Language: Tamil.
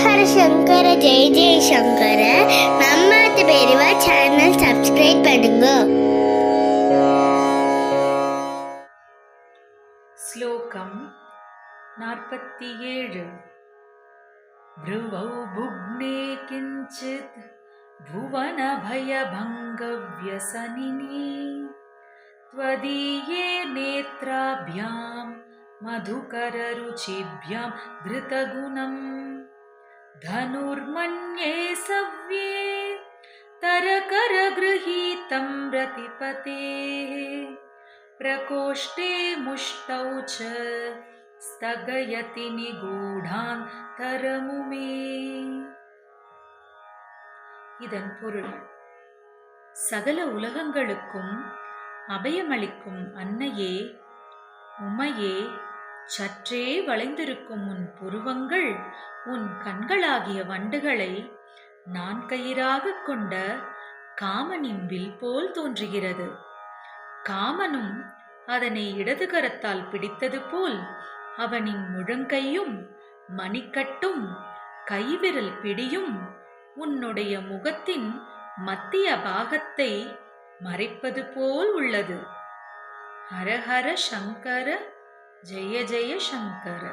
சங்கர ஜெய ஜெய சங்கர நம்ம பெரியவா சேனல் சப்ஸ்கிரைப் பண்ணுங்க श्लोकं नार्पत्ति एळु भ्रुवौ भुग्ने किञ्चित् भुवनभयभङ्गव्यसनिनी त्वदीये नेत्राभ्यां मधुकररुचिभ्यां धृतगुणं धनुर्मन्ये सव्ये तरकरगृहीतं रतिपतेः प्रकोष्ठे मुष्टौ च स्थगयति निगूढान्तरमुमे இதன் பொருள் சகல உலகங்களுக்கும் அபயமளிக்கும் அன்னையே உமையே சற்றே வளைந்திருக்கும் உன் புருவங்கள் உன் கண்களாகிய வண்டுகளை நான் கயிறாகக் கொண்ட காமனின் வில் போல் தோன்றுகிறது. காமனும் அதனை இடது கரத்தால் பிடித்தது போல் அவனின் முழங்கையும் மணிக்கட்டும் கைவிரல் பிடியும் உன்னுடைய முகத்தின் மத்திய பாகத்தை மறைப்பது போல் உள்ளது. ஹரஹர சங்கர ஜெய ஜெய சங்கர